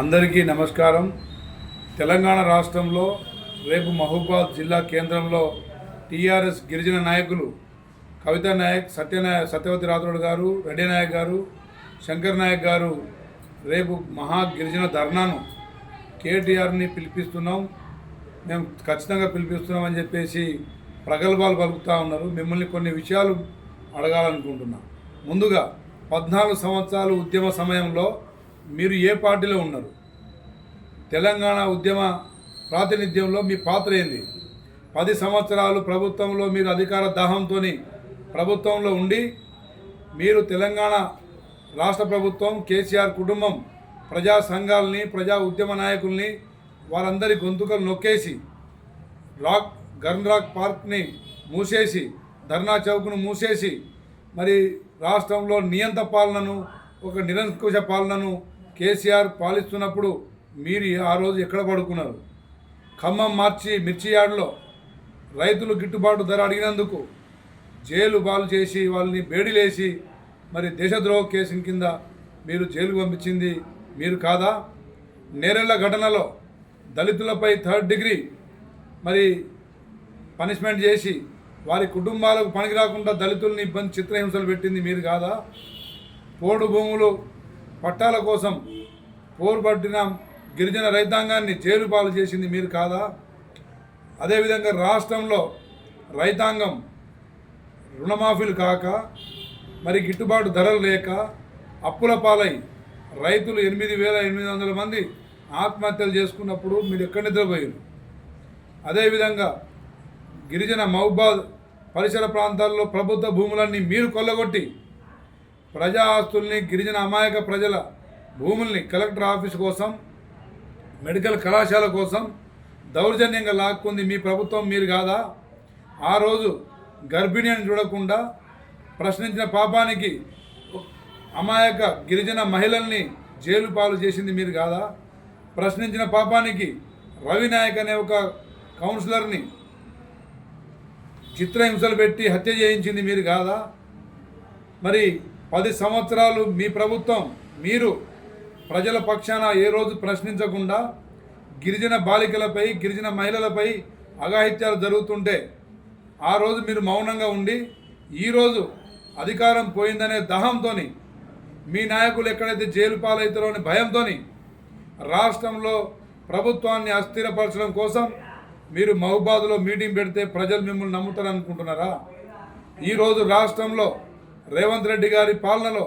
అందరికీ నమస్కారం. తెలంగాణ రాష్ట్రంలో రేపు మహబూబాద్ జిల్లా కేంద్రంలో టీఆర్ఎస్ గిరిజన నాయకులు కవితా నాయక్ సత్యనాయ సత్యవతి రాథోడ్ గారు రెడ్డి నాయక్ గారు శంకర్ నాయక్ గారు రేపు మహా గిరిజన ధర్నాను కేటీఆర్ని పిలిపిస్తున్నాం. మేము ఖచ్చితంగా పిలిపిస్తున్నామని చెప్పేసి ప్రగల్భాలు పలుకుతూ ఉన్నారు. మిమ్మల్ని కొన్ని విషయాలు అడగాలనుకుంటున్నాం. ముందుగా పద్నాలుగు సంవత్సరాలు ఉద్యమ సమయంలో మీరు ఏ పార్టీలో ఉన్నారు? తెలంగాణ ఉద్యమ ప్రాతినిధ్యంలో మీ పాత్ర ఏంది? పది సంవత్సరాలు ప్రభుత్వంలో మీరు అధికార దాహంతో ప్రభుత్వంలో ఉండి మీరు తెలంగాణ రాష్ట్ర ప్రభుత్వం కేసీఆర్ కుటుంబం ప్రజా సంఘాలని ప్రజా ఉద్యమ నాయకుల్ని వారందరి గొంతుకలు నొక్కేసి రాక్ గన్ రాక్ పార్క్ని మూసేసి ధర్నా చౌక్ను మూసేసి మరి రాష్ట్రంలో నియంత పాలనను ఒక నిరంకుశ పాలనను కేసీఆర్ పాలిస్తున్నప్పుడు మీరు ఆ రోజు ఎక్కడ పడుకున్నారు? ఖమ్మం మార్చి మిర్చి యార్డులో రైతులు గిట్టుబాటు ధర అడిగినందుకు జైలు బాలు చేసి వాళ్ళని బేడిలేసి మరి దేశద్రోహ కేసు కింద మీరు జైలు పంపించింది మీరు కాదా? నేరెళ్ళ ఘటనలో దళితులపై థర్డ్ డిగ్రీ మరి పనిష్మెంట్ చేసి వారి కుటుంబాలకు పనికి రాకుండా దళితుల్ని ఇబ్బంది చిత్రహింసలు పెట్టింది మీరు కాదా? పోడు భూములు పట్టాల కోసం పోరుపట్టిన గిరిజన రైతాంగాన్ని జైలుపాలు చేసింది మీరు కాదా? అదేవిధంగా రాష్ట్రంలో రైతాంగం రుణమాఫీలు కాక మరి గిట్టుబాటు ధరలు లేక అప్పుల పాలై రైతులు ఎనిమిది వేల ఎనిమిది వందల మంది ఆత్మహత్యలు చేసుకున్నప్పుడు మీరు ఎక్కడ నిద్రపోయారు? అదేవిధంగా గిరిజన మహబాద్ పరిసర ప్రాంతాల్లో ప్రభుత్వ భూములన్నీ మీరు కొల్లగొట్టి ప్రజా ఆస్తుల్ని గిరిజన అమాయక ప్రజల భూముల్ని కలెక్టర్ ఆఫీస్ కోసం మెడికల్ కళాశాల కోసం దౌర్జన్యంగా లాక్కుంది మీ ప్రభుత్వం మీరు కాదా? ఆ రోజు గర్భిణి అని చూడకుండా ప్రశ్నించిన పాపానికి అమాయక గిరిజన మహిళల్ని జైలు పాలు చేసింది మీరు కాదా? ప్రశ్నించిన పాపానికి రవి నాయక్ అనే ఒక కౌన్సిలర్ని చిత్రహింసలు పెట్టి హత్య చేయించింది మీరు కాదా? మరి పది సంవత్సరాలు మీ ప్రభుత్వం మీరు ప్రజల పక్షాన ఏ రోజు ప్రశ్నించకుండా గిరిజన బాలికలపై గిరిజన మహిళలపై అఘాయిత్యాలు జరుగుతుంటే ఆ రోజు మీరు మౌనంగా ఉండి ఈరోజు అధికారం పోయిందనే దహంతో మీ నాయకులు ఎక్కడైతే జైలు పాలవుతారో అనే భయంతో రాష్ట్రంలో ప్రభుత్వాన్ని అస్థిరపరచడం కోసం మీరు మహబాద్లో మీటింగ్ పెడితే ప్రజలు మిమ్మల్ని నమ్ముతారనుకుంటున్నారా? ఈరోజు రాష్ట్రంలో రేవంత్ రెడ్డి గారి పాలనలో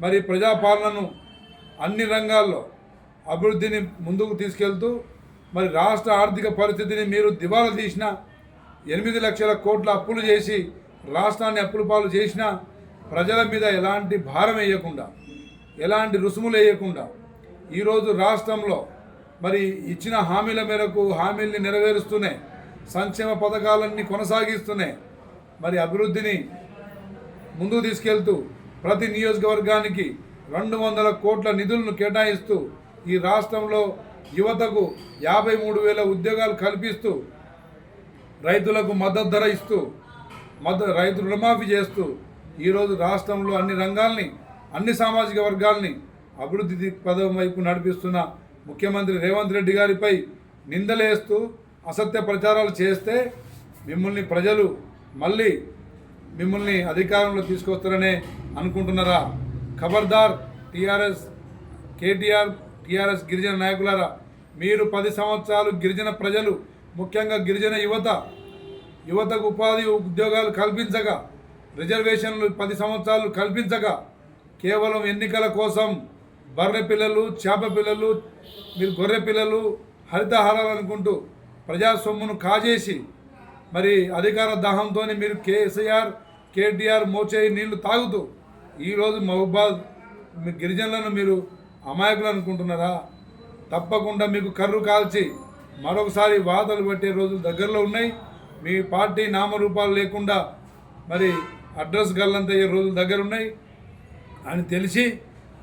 మరి ప్రజాపాలనను అన్ని రంగాల్లో అభివృద్ధిని ముందుకు తీసుకెళ్తూ మరి రాష్ట్ర ఆర్థిక పరిస్థితిని మీరు దివాలా తీసిన ఎనిమిది లక్షల కోట్ల అప్పులు చేసి రాష్ట్రాన్ని అప్పుల పాలు చేసిన ప్రజల మీద ఎలాంటి భారం వేయకుండా ఎలాంటి రుసుములు వేయకుండా ఈరోజు రాష్ట్రంలో మరి ఇచ్చిన హామీల మేరకు హామీల్ని నెరవేరుస్తూనే సంక్షేమ పథకాలన్నీ కొనసాగిస్తూనే మరి అభివృద్ధిని ముందుకు తీసుకెళ్తూ ప్రతి నియోజకవర్గానికి రెండు వందల కోట్ల నిధులను కేటాయిస్తూ ఈ రాష్ట్రంలో యువతకు యాభై మూడు వేల ఉద్యోగాలు కల్పిస్తూ రైతులకు మద్దతు ధర ఇస్తూ మద్ద రైతు రుణమాఫీ చేస్తూ ఈరోజు రాష్ట్రంలో అన్ని రంగాల్ని అన్ని సామాజిక వర్గాల్ని అభివృద్ధి పదం వైపు నడిపిస్తున్న ముఖ్యమంత్రి రేవంత్ రెడ్డి గారిపై నిందలేస్తూ అసత్య ప్రచారాలు చేస్తే మిమ్మల్ని ప్రజలు మళ్ళీ మిమ్మల్ని అధికారంలో తీసుకొస్తారనే అనుకుంటున్నారా? ఖబర్దార్ టీఆర్ఎస్ కేటీఆర్ టీఆర్ఎస్ గిరిజన నాయకులారా మీరు పది సంవత్సరాలు గిరిజన ప్రజలు ముఖ్యంగా గిరిజన యువత యువతకు ఉపాధి ఉద్యోగాలు కల్పించగా రిజర్వేషన్లు పది సంవత్సరాలు కల్పించగా కేవలం ఎన్నికల కోసం బర్రె పిల్లలు చేప పిల్లలు మీరు గొర్రె పిల్లలు హరితహారాలు అనుకుంటూ ప్రజాసొమ్మును కాజేసి మరి అధికార దాహంతో మీరు కేసీఆర్ కేటీఆర్ మోచేయి నీళ్ళు తాగుతూ ఈరోజు మహబాద్ మీ గిరిజనులను మీరు అమాయకులు అనుకుంటున్నారా? తప్పకుండా మీకు కర్రు కాల్చి మరొకసారి వాదలు పెట్టే రోజులు దగ్గరలో ఉన్నాయి. మీ పార్టీ నామరూపాలు లేకుండా మరి అడ్రస్ గల్లంతయ్యే రోజులు దగ్గర ఉన్నాయి అని తెలిసి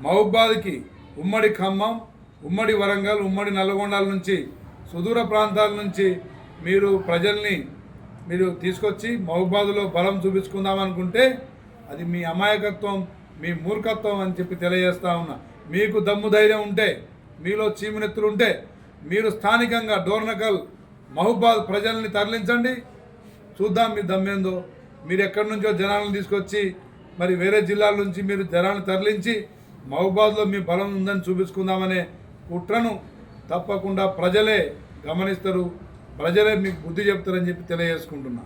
మహబాద్కి ఉమ్మడి ఖమ్మం ఉమ్మడి వరంగల్ ఉమ్మడి నల్గొండల నుంచి సుదూర ప్రాంతాల నుంచి మీరు ప్రజల్ని మీరు తీసుకొచ్చి మహబాదులో బలం చూపించుకుందాం అనుకుంటే అది మీ అమాయకత్వం మీ మూర్ఖత్వం అని చెప్పి తెలియజేస్తా ఉన్నా. మీకు దమ్ము ధైర్యం ఉంటే మీలో చీమినెత్తులు ఉంటే మీరు స్థానికంగా డోర్నకల్ మహబాద్ ప్రజల్ని తరలించండి. చూద్దాం మీ దమ్మేందో. మీరు ఎక్కడి నుంచో జనాలను తీసుకొచ్చి మరి వేరే జిల్లాల నుంచి మీరు జనాలను తరలించి మహబాద్లో మీ బలం ఉందని చూపించుకుందామనే కుట్రను తప్పకుండా ప్రజలే గమనిస్తారు. ప్రజలే మీకు బుద్ధి చెప్తారని చెప్పి తెలియజేసుకుంటున్నా.